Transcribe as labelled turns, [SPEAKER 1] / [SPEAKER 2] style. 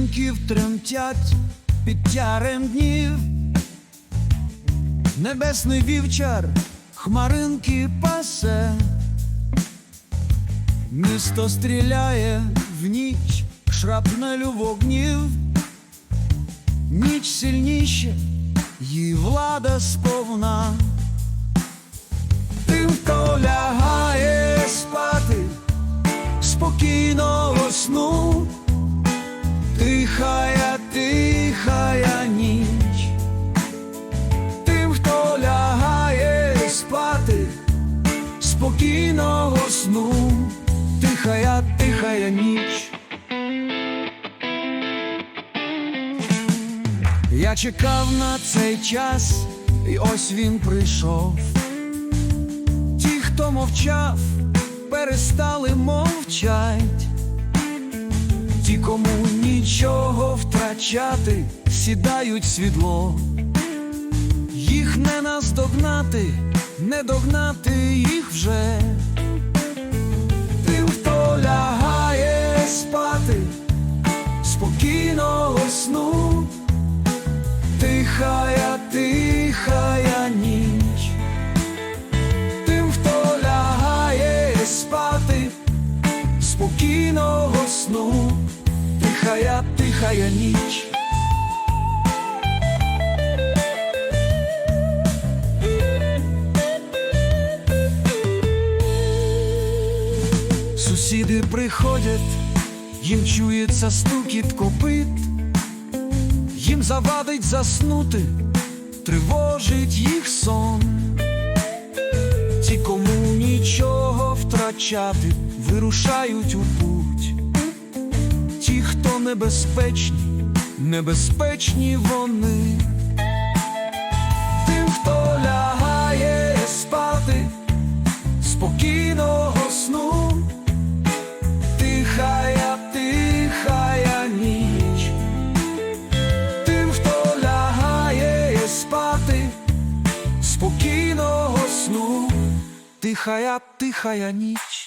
[SPEAKER 1] летять під тярем днів, небесний вівчар хмаринки пасе, місто стріляє в ніч шрапнелю вогнів, ніч сильніше, її влада сповна. Тихая ніч. Тим, хто лягає спати спокійного сну, тихая, тихая ніч. Я чекав на цей час, і ось він прийшов. Ті, хто мовчав, перестали мовчать. Ті, кому нічого втрачати, сідають світло. Їх не наздогнати, не догнати їх вже. Тим, хто лягає спати, спокійного сну, тихая, тихая ніч. Тим, хто лягає спати, спокійного сну, тихая, тихая ніч. Сусіди приходять, їм чується стукіт копит, їм завадить заснути, тривожить їх сон. Ті, кому нічого втрачати, вирушають у путь. Хто небезпечні, небезпечні вони. Тим, хто лягає спати, спокійного сну, тихая, тихая ніч. Тим, хто лягає спати, спокійного сну, тихая, тихая ніч.